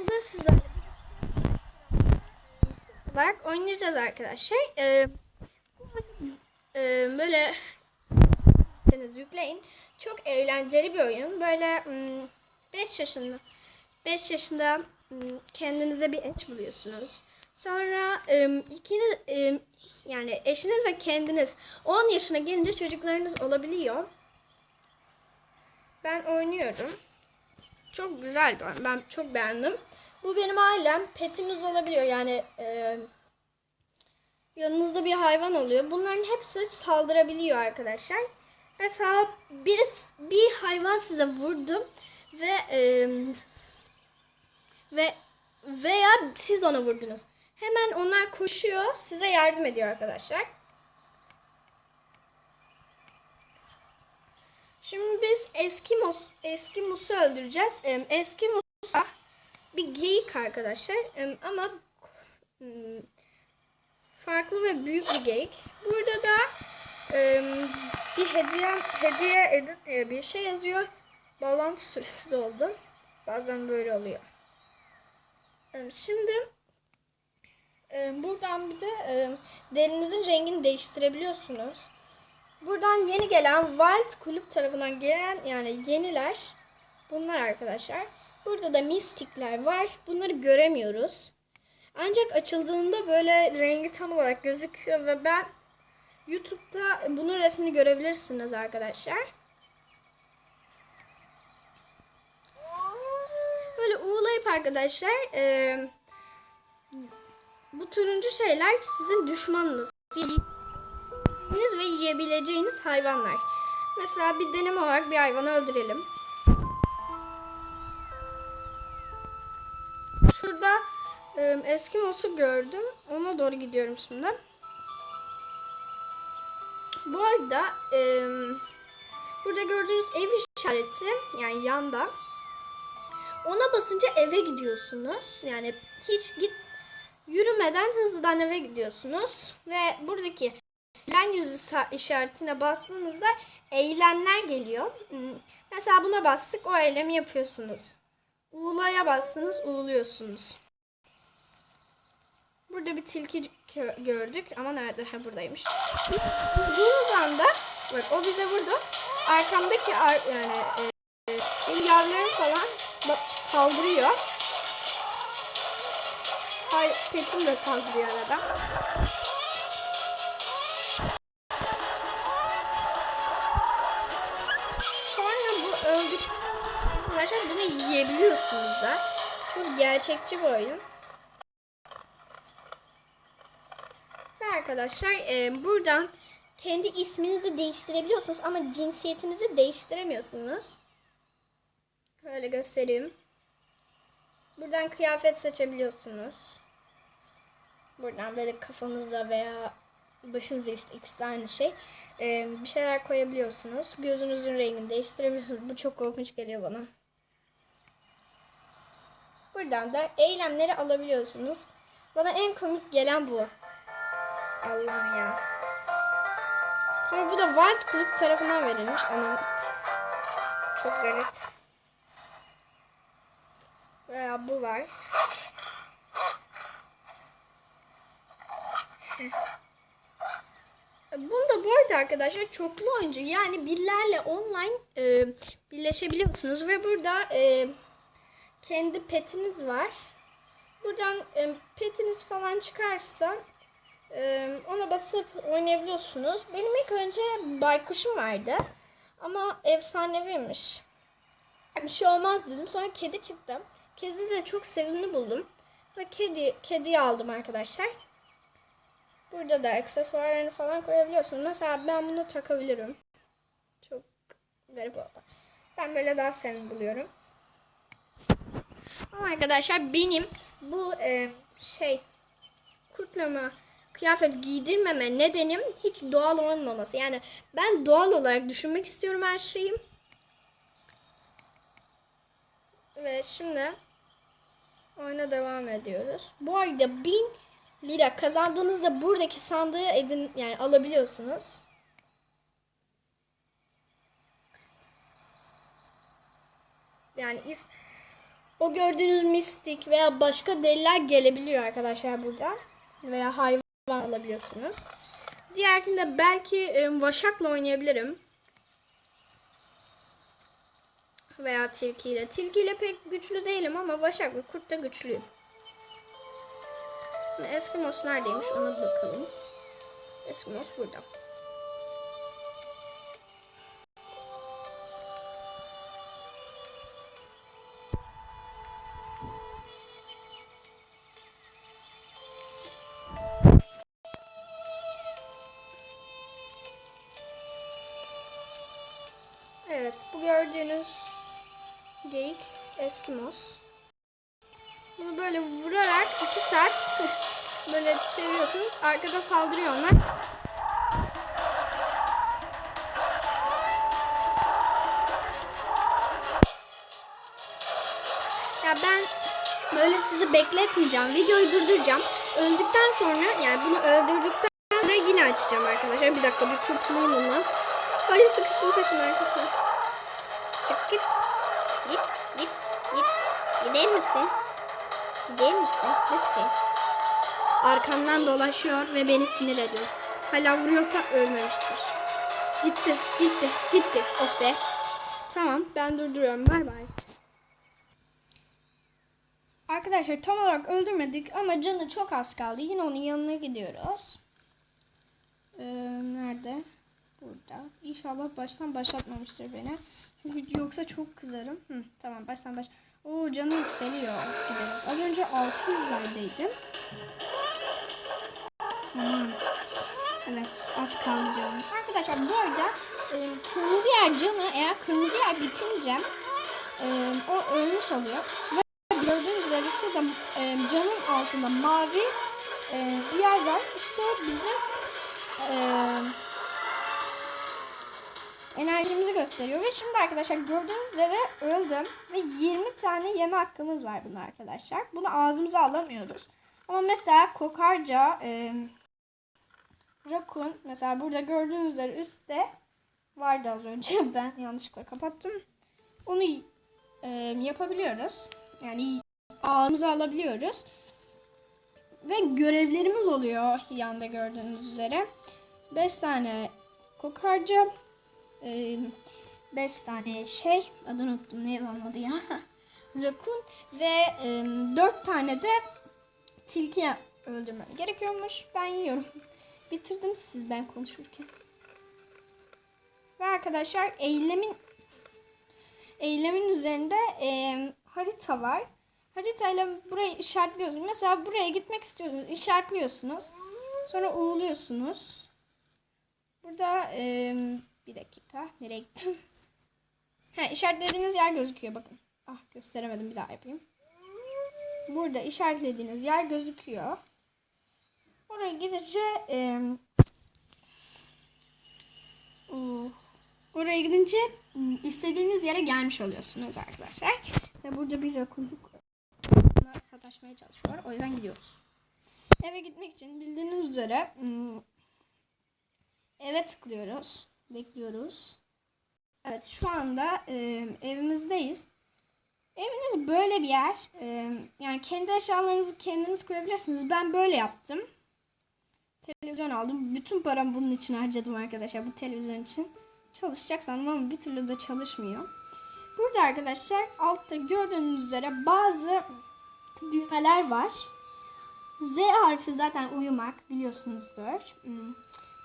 Bugün sizlerle olarak oynayacağız arkadaşlar. Ee, e, böyle yükleyin. Çok eğlenceli bir oyun. Böyle 5 yaşında 5 yaşında m, kendinize bir eş buluyorsunuz. Sonra e, ikiniz yani eşiniz ve kendiniz 10 yaşına gelince çocuklarınız olabiliyor. Ben oynuyorum. Çok güzel oyun. Ben çok beğendim. Bu benim ailem. Petimiz olabiliyor. Yani e, yanınızda bir hayvan oluyor. Bunların hepsi saldırabiliyor arkadaşlar. Mesela bir, bir hayvan size vurdu ve e, ve veya siz ona vurdunuz. Hemen onlar koşuyor, size yardım ediyor arkadaşlar. Şimdi biz Eskimos Eskimos'u öldüreceğiz. Eskimos bir geyik arkadaşlar. Ama hmm, farklı ve büyük bir geyik. Burada da bir hediye hediye edit diye bir şey yazıyor. Bağlantı süresi doldu. Bazen böyle oluyor. Şimdi buradan bir de derinizin rengini değiştirebiliyorsunuz. Buradan yeni gelen Wild kulüp tarafından gelen yani yeniler bunlar arkadaşlar. Burada da mistikler var. Bunları göremiyoruz. Ancak açıldığında böyle rengi tam olarak gözüküyor ve ben YouTube'da bunun resmini görebilirsiniz arkadaşlar. Böyle uğulayıp arkadaşlar e, bu turuncu şeyler sizin düşmanınız yiyebileceğiniz hayvanlar. Mesela bir deneme olarak bir hayvanı öldürelim. Şurada e, Eskimos'u gördüm. Ona doğru gidiyorum şimdi. Bu arada e, burada gördüğünüz ev işareti yani yanda ona basınca eve gidiyorsunuz. Yani hiç git yürümeden hızlıdan eve gidiyorsunuz ve buradaki Lan yüzü işaretine bastığınızda eylemler geliyor. Hmm, Mesela buna bastık o eylemi yapıyorsunuz. Uğulaya bastınız uğuluyorsunuz. Burada bir tilki gö- gördük ama nerede? Ha buradaymış. Vurduğunuz anda bak o bize vurdu. Arkamdaki ar- yani e, benim yavrularım falan saldırıyor. Hay petim de saldırıyor arada. Gerçekçi bir oyun. Ve arkadaşlar e, buradan kendi isminizi değiştirebiliyorsunuz ama cinsiyetinizi değiştiremiyorsunuz. Böyle göstereyim. Buradan kıyafet seçebiliyorsunuz. Buradan böyle kafanızda veya başınıza işte ikisi de aynı şey. Ee, bir şeyler koyabiliyorsunuz. Gözünüzün rengini değiştirebiliyorsunuz. Bu çok korkunç geliyor bana. Buradan da eylemleri alabiliyorsunuz. Bana en komik gelen bu. Allah'ım ya. Ama bu da Wild Club tarafından verilmiş. Ama çok garip. Veya bu var. Bunda bu arada arkadaşlar çoklu oyuncu yani birlerle online e, birleşebiliyorsunuz ve burada e, kendi petiniz var. Buradan e, petiniz falan çıkarsa e, ona basıp oynayabiliyorsunuz. Benim ilk önce baykuşum vardı ama efsaneviymiş. Bir şey olmaz dedim. Sonra kedi çıktı. Kedi de çok sevimli buldum. Ve kedi kediyi aldım arkadaşlar. Burada da aksesuarlarını falan koyabiliyorsunuz. Mesela ben bunu takabilirim. Çok garip oldu. Ben böyle daha sevimli buluyorum. Ama arkadaşlar benim bu e, şey kurtlama kıyafet giydirmeme nedenim hiç doğal olmaması. Yani ben doğal olarak düşünmek istiyorum her şeyi. Ve şimdi oyuna devam ediyoruz. Bu arada 1000 lira kazandığınızda buradaki sandığı edin yani alabiliyorsunuz. Yani is O gördüğünüz mistik veya başka deliler gelebiliyor arkadaşlar burada. Veya hayvan alabiliyorsunuz. Diğerkinde belki e, vaşakla oynayabilirim. Veya tilkiyle. Tilkiyle pek güçlü değilim ama vaşak ve kurtta güçlüyüm. Şimdi Eskimos neredeymiş ona bakalım. Eskimos burada. Bunu böyle vurarak iki saat böyle çeviriyorsunuz. Arkada saldırıyor onlar. Ya ben böyle sizi bekletmeyeceğim. Videoyu durduracağım. Öldükten sonra yani bunu öldürdükten sonra yine açacağım arkadaşlar. Bir dakika bir kurtulayım ondan. Ay sıkıştım taşın arkasına. Çık git. Git git git. Gider misin? Gider misin? Lütfen. Arkamdan dolaşıyor ve beni sinir ediyor. Hala vuruyorsa ölmemiştir. Gitti, gitti, gitti. Oh be. Tamam, ben durduruyorum. Bay bay. Arkadaşlar tam olarak öldürmedik ama canı çok az kaldı. Yine onun yanına gidiyoruz. Ee, nerede? Burada. İnşallah baştan başlatmamıştır beni. Çünkü yoksa çok kızarım. Hı, tamam baştan baş. Oo canı yükseliyor. Gidelim. Az önce 600'lerdeydim. Tamam. Evet az kaldı canım. Arkadaşlar bu arada e, kırmızı yer canı eğer kırmızı yer bitince e, o ölmüş oluyor. Ve gördüğünüz üzere şurada e, canın altında mavi e, bir yer var. İşte o bizim e, enerjimizi gösteriyor. Ve şimdi arkadaşlar gördüğünüz üzere öldüm. Ve 20 tane yeme hakkımız var bunu arkadaşlar. Bunu ağzımıza alamıyoruz. Ama mesela kokarca, e, rakun mesela burada gördüğünüz üzere üstte vardı az önce. Ben yanlışlıkla kapattım. Onu e, yapabiliyoruz. Yani ağzımıza alabiliyoruz. Ve görevlerimiz oluyor yanda gördüğünüz üzere. 5 tane kokarca, 5 tane şey adını unuttum neydi onun adı ya? Rakun ve 4 tane de tilki öldürmem gerekiyormuş. Ben yiyorum. Bitirdiniz siz ben konuşurken. Ve arkadaşlar eylemin eylemin üzerinde e, harita var. Haritayla burayı işaretliyorsunuz. Mesela buraya gitmek istiyorsunuz işaretliyorsunuz. Sonra uğurluyorsunuz. Burada e, bir dakika. Nereye gittim? ha, işaretlediğiniz yer gözüküyor. Bakın. Ah gösteremedim. Bir daha yapayım. Burada işaretlediğiniz yer gözüküyor. Oraya gidince e, uh, oraya gidince istediğiniz yere gelmiş oluyorsunuz arkadaşlar. Ve burada bir rakunluk sataşmaya çalışıyor. O yüzden gidiyoruz. Eve gitmek için bildiğiniz üzere eve tıklıyoruz. Bekliyoruz. Evet şu anda e, evimizdeyiz. Eviniz böyle bir yer. E, yani kendi eşyalarınızı kendiniz koyabilirsiniz. Ben böyle yaptım. Televizyon aldım. Bütün paramı bunun için harcadım arkadaşlar. Bu televizyon için. Çalışacak sandım ama bir türlü de çalışmıyor. Burada arkadaşlar altta gördüğünüz üzere bazı düğmeler var. Z harfi zaten uyumak biliyorsunuzdur.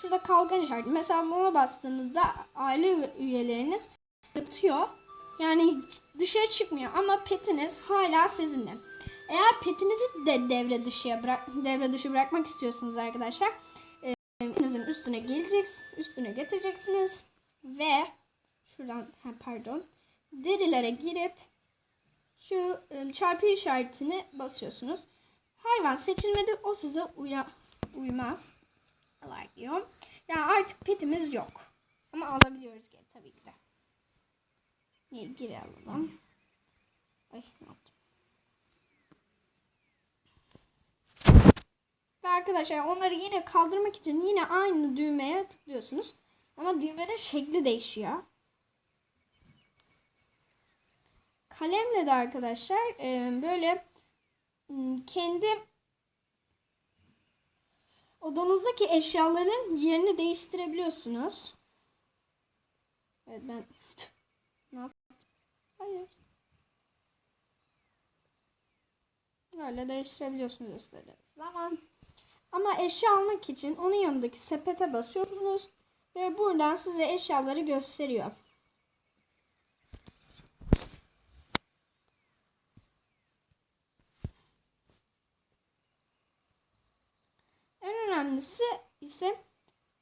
Şurada kalkan işareti. Mesela buna bastığınızda aile üyeleriniz yatıyor. Yani dışarı çıkmıyor ama petiniz hala sizinle. Eğer petinizi de devre dışıya bırak devre dışı bırakmak istiyorsunuz arkadaşlar, evinizin üstüne geleceksiniz, üstüne getireceksiniz ve şuradan pardon derilere girip şu çarpı işaretini basıyorsunuz. Hayvan seçilmedi o size uya, uymaz like diyor. Yani artık petimiz yok. Ama alabiliyoruz geri tabii ki de. Geri, geri alalım. Ay ne yaptım. Ve arkadaşlar onları yine kaldırmak için yine aynı düğmeye tıklıyorsunuz. Ama düğmenin şekli değişiyor. kalemle de arkadaşlar böyle kendi odanızdaki eşyaların yerini değiştirebiliyorsunuz. Evet ben ne yaptım? Hayır. Böyle değiştirebiliyorsunuz istediğiniz zaman. Ama eşya almak için onun yanındaki sepete basıyorsunuz ve buradan size eşyaları gösteriyor.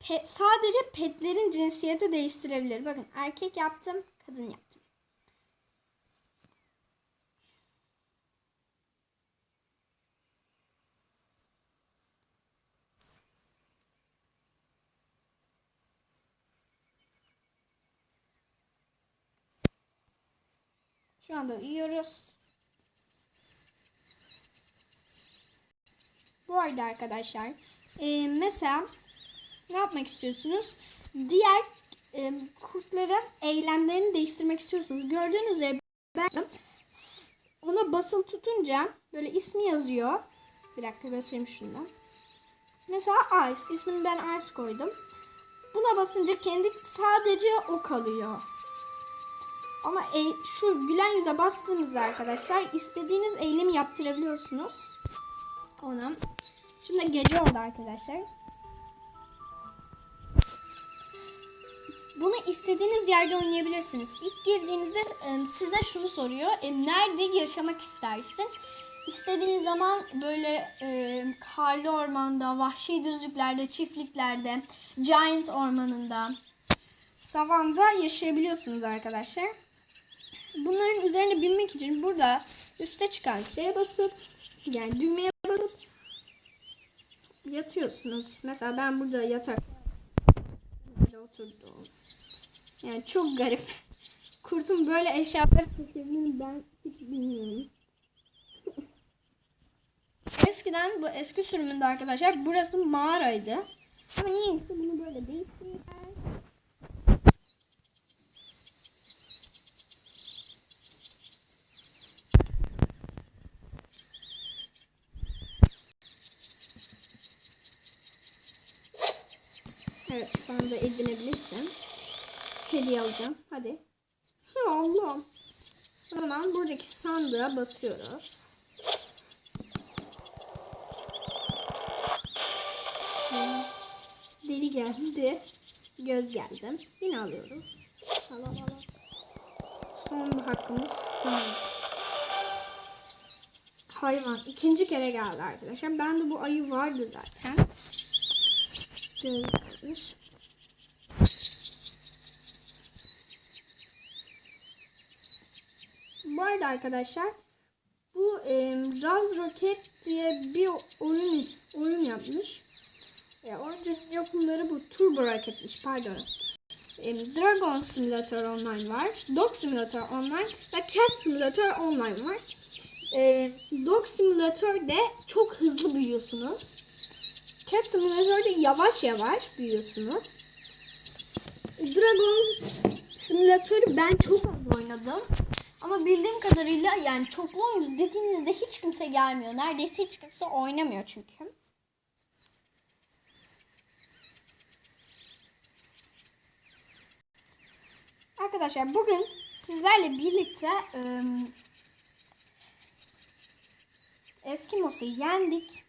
Pet, sadece petlerin cinsiyeti değiştirebilir. Bakın erkek yaptım, kadın yaptım. Şu anda uyuyoruz. Bu arada arkadaşlar e, mesela ne yapmak istiyorsunuz? Diğer e, kurtların eylemlerini değiştirmek istiyorsunuz. Gördüğünüz üzere ben ona basılı tutunca böyle ismi yazıyor. Bir dakika göstereyim şundan. Mesela Ice. İsmini ben Ice koydum. Buna basınca kendi sadece o kalıyor. Ama e, şu gülen yüze bastığınızda arkadaşlar istediğiniz eylemi yaptırabiliyorsunuz. Ona. Şimdi gece oldu arkadaşlar. Bunu istediğiniz yerde oynayabilirsiniz. İlk girdiğinizde size şunu soruyor. E, nerede yaşamak istersin? İstediğiniz zaman böyle e, karlı ormanda, vahşi düzlüklerde, çiftliklerde, giant ormanında, savanda yaşayabiliyorsunuz arkadaşlar. Bunların üzerine binmek için burada üste çıkan şeye basıp yani düğmeye basıp yatıyorsunuz. Mesela ben burada yatak böyle oturdum. Yani çok garip. Kurtun böyle eşyaları seçtiğini ben hiç bilmiyorum. Eskiden bu eski sürümünde arkadaşlar burası mağaraydı. Ama niyeyse bunu böyle değiştirmişler. Evet şu anda edinebilirsin. Hediye alacağım. Hadi. Ya Allah'ım. Zaman buradaki sandığa basıyoruz. Deli geldi. Göz geldi. Yine alıyorum. Al al. Son bir hakkımız. Hayvan. ikinci kere geldi arkadaşlar. Bende bu ayı vardı zaten. Görüyorsunuz. Arada arkadaşlar bu e, Raz Rocket diye bir oyun oyun yapmış. E, oyuncu yapımları bu Turbo Rocket'miş pardon. E, Dragon Simulator Online var. Dog Simulator Online ve Cat Simulator Online var. E, Dog Simulator'de çok hızlı büyüyorsunuz. Cat Simulator'da yavaş yavaş büyüyorsunuz. Dragon Simulator'ı ben çok az oynadım. Ama bildiğim kadarıyla yani çoklu oyun dediğinizde hiç kimse gelmiyor. Neredeyse hiç kimse oynamıyor çünkü. Arkadaşlar bugün sizlerle birlikte ım, Eskimos'u yendik.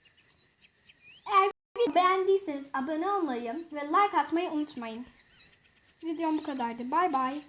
Eğer videoyu beğendiyseniz abone olmayı ve like atmayı unutmayın. Videom bu kadardı. Bay bay.